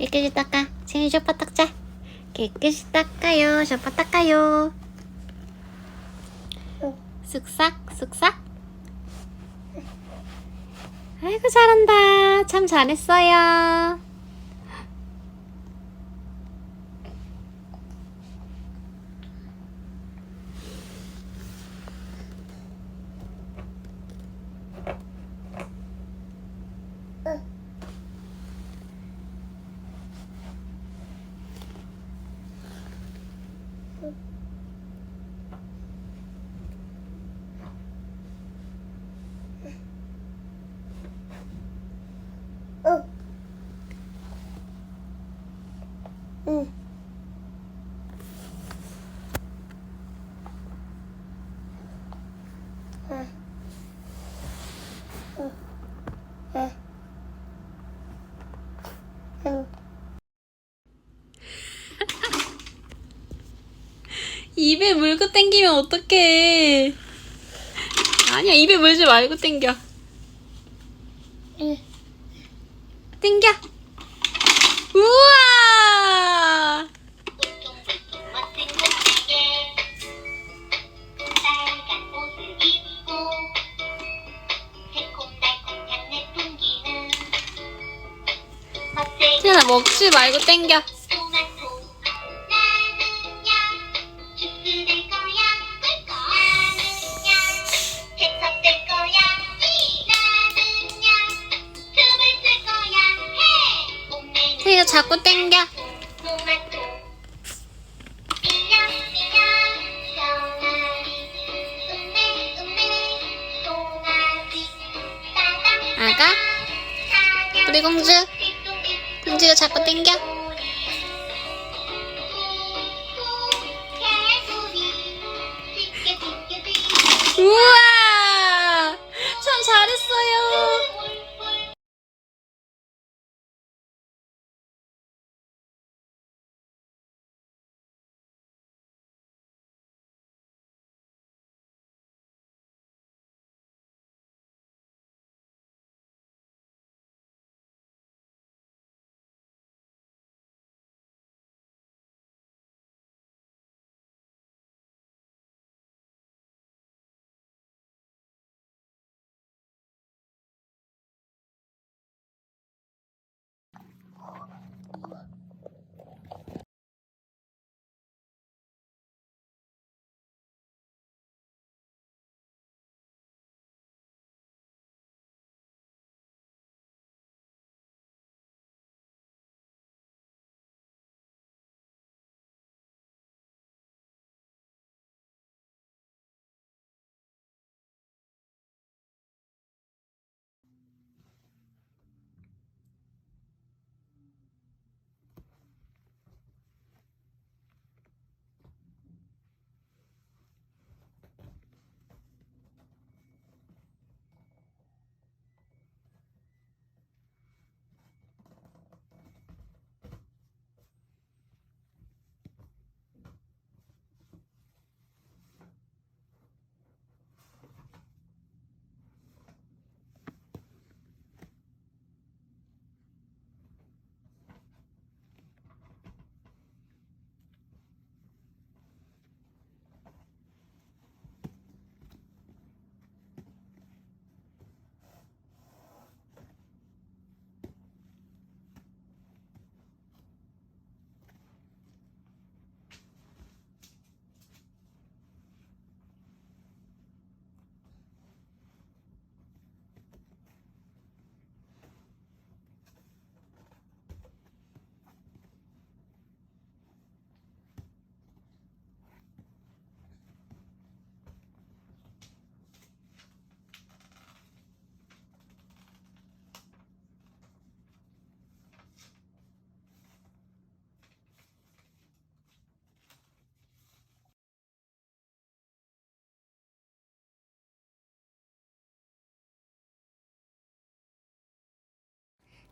깨끗이 닦아. 생일 쇼파 닦자. 깨끗이 닦아요. 쇼파 닦아요. 쓱싹, 쓱싹. 아이고, 잘한다. 참 잘했어요. 입에 물고 땡기면 어떡해. 아니야, 입에 물지 말고 땡겨. 땡겨. 우와! 거야 해 뽐내는 태연아, 자꾸 땡겨. 아가? 우리 공주. 공주가 자꾸 땡겨.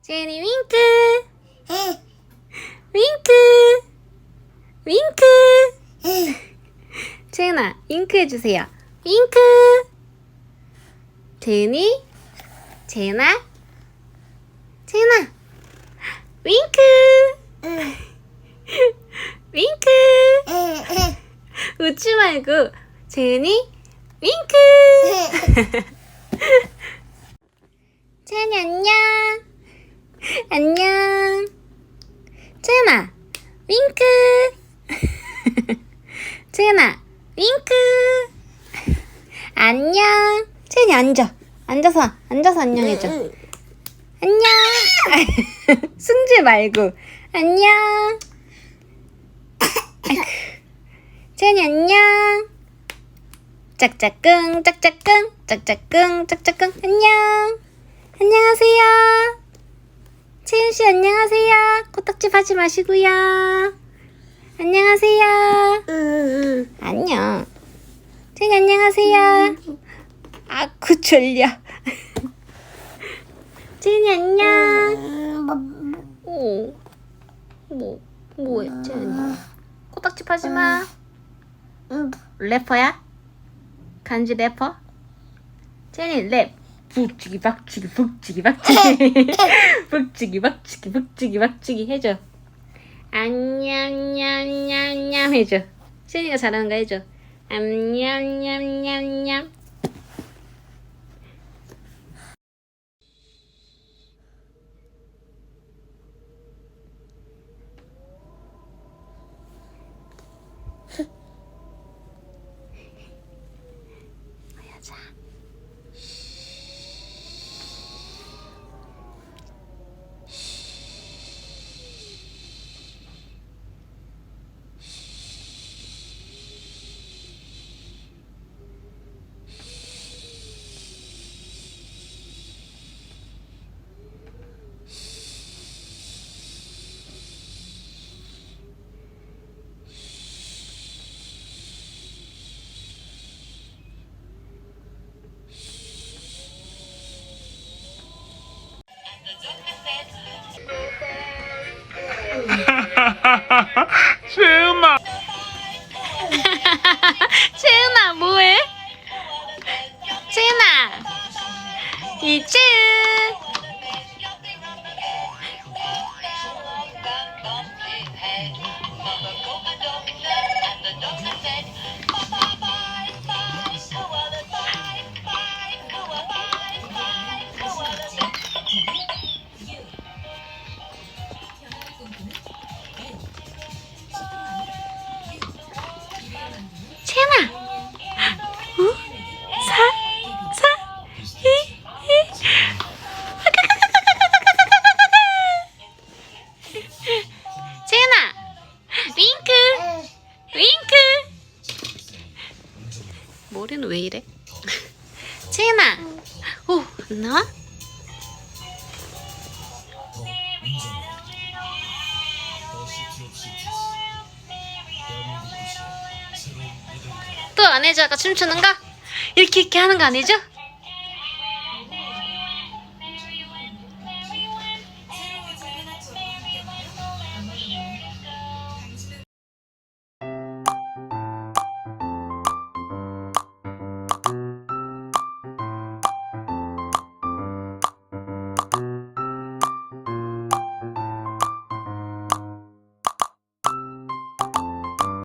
제니 윙크. 윙크. 윙크. 제나 윙크 해주세요. 윙크. 제니, 제나, 제나, 윙크. 윙크. 웃지 말고 제니, 윙크. 제니 안녕. 안녕. 제나, 윙크. 제나, 윙크. 안녕. 제니 앉아. 앉아서 앉아서 안녕해줘. 안녕. 숨지 말고. 안녕. 제니 안녕. 짝짝꿍 짝짝꿍 짝짝꿍 짝짝꿍 안녕. 안녕하세요. 채윤 씨 안녕하세요. 코딱지 하지 마시고요. 안녕하세요. 안녕. 제니 안녕하세요. 아쿠 졸려. 제니 안녕. 오. 뭐 뭐야 제니? 코딱지 하지 마. 래퍼야? 간지 래퍼? 제니 랩. 북치기 박치기 북치기 박치기 북치기 박치기 북치기 박치기 해줘. 안녕냠냠냠냠 해줘. 제니가 잘하는 거 해줘. 안녕냠냠냠. 이 나와? 또안 해줘 아까 춤추는 거? 이렇게 이렇게 하는 거안 해줘?